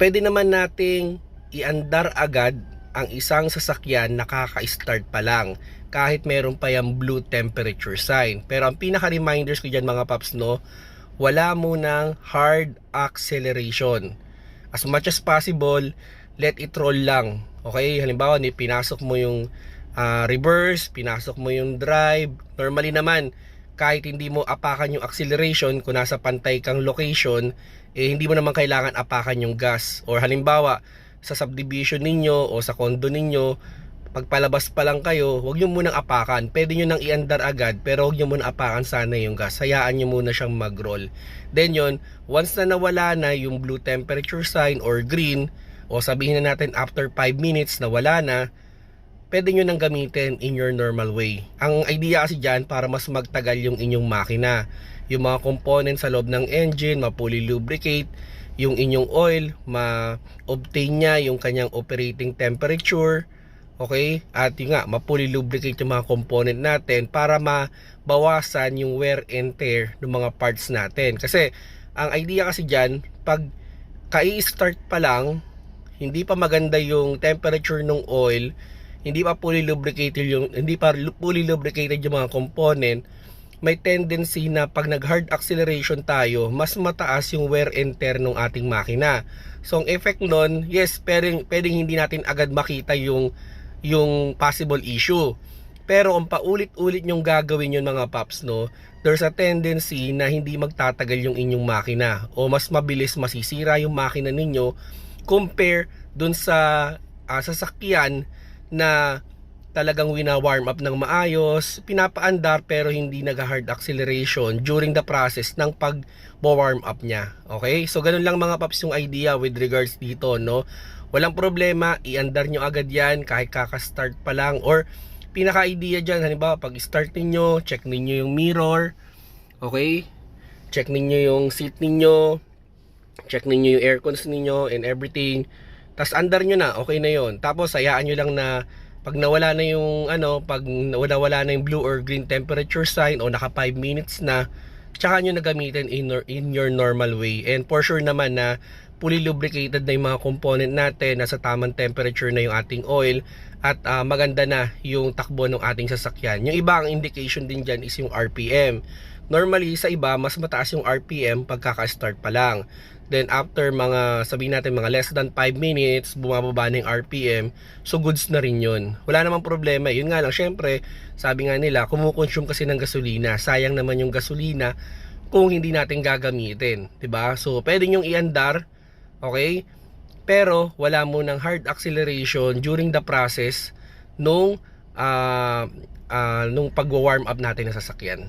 pwede naman nating iandar agad ang isang sasakyan nakaka-start pa lang kahit meron pa yung blue temperature sign. Pero ang pinaka-reminders ko dyan mga paps no, wala munang hard acceleration. As much as possible, let it roll lang. Okay? Halimbawa, ni pinasok mo yung ah, reverse, pinasok mo yung drive. Normally naman, kahit hindi mo apakan yung acceleration, kung nasa pantay kang location, eh hindi mo naman kailangan apakan yung gas. Or halimbawa, sa subdivision ninyo o sa condo ninyo, pagpalabas pa lang kayo, huwag nyo munang apakan. Pwede nyo nang iandar agad, pero huwag nyo munang apakan sana yung gas. Hayaan nyo muna siyang mag-roll. Then yun, once na nawala na yung blue temperature sign or green, o sabihin na natin after 5 minutes na wala na, pwede nyo nang gamitin in your normal way. Ang idea kasi dyan para mas magtagal yung inyong makina. Yung mga components sa loob ng engine, mapuli lubricate, yung inyong oil, ma-obtain niya yung kanyang operating temperature, okay? At yung nga, mapuli lubricate yung mga component natin para mabawasan yung wear and tear ng mga parts natin. Kasi, ang idea kasi dyan, pag kai-start pa lang, hindi pa maganda yung temperature ng oil, hindi pa fully lubricated yung hindi pa fully lubricated yung mga component, may tendency na pag nag-hard acceleration tayo, mas mataas yung wear and tear ng ating makina. So, ang effect nun, yes, pwedeng, pwedeng hindi natin agad makita yung, yung possible issue. Pero kung paulit-ulit yung gagawin yun mga paps, no, there's a tendency na hindi magtatagal yung inyong makina o mas mabilis masisira yung makina ninyo compare dun sa ah, sasakyan na talagang wina-warm up ng maayos, pinapaandar pero hindi nag-hard acceleration during the process ng pag-warm up niya. Okay? So ganun lang mga paps yung idea with regards dito, no? Walang problema, iandar nyo agad yan kahit kaka-start pa lang or pinaka-idea dyan, halimbawa pag start ninyo, check ninyo yung mirror, okay? Check ninyo yung seat ninyo, check ninyo yung aircons ninyo and everything. Tapos andar nyo na, okay na yon. Tapos hayaan nyo lang na pag nawala na yung ano, pag nawala wala na yung blue or green temperature sign o naka 5 minutes na, tsaka nyo na gamitin in, in your normal way. And for sure naman na fully lubricated na yung mga component natin, nasa tamang temperature na yung ating oil, at ah, maganda na yung takbo ng ating sasakyan. Yung iba ang indication din dyan is yung RPM. Normally sa iba, mas mataas yung RPM pagkaka-start pa lang. Then after mga, sabihin natin mga less than 5 minutes, bumababa na yung RPM, so goods na rin yun. Wala namang problema. Yun nga lang, syempre, sabi nga nila, kumukonsume kasi ng gasolina. Sayang naman yung gasolina kung hindi natin gagamitin. 'di ba So, pwede nyong iandar, okay? Pero, wala mo ng hard acceleration during the process nung, ah ah, nung pag-warm up natin ng sasakyan.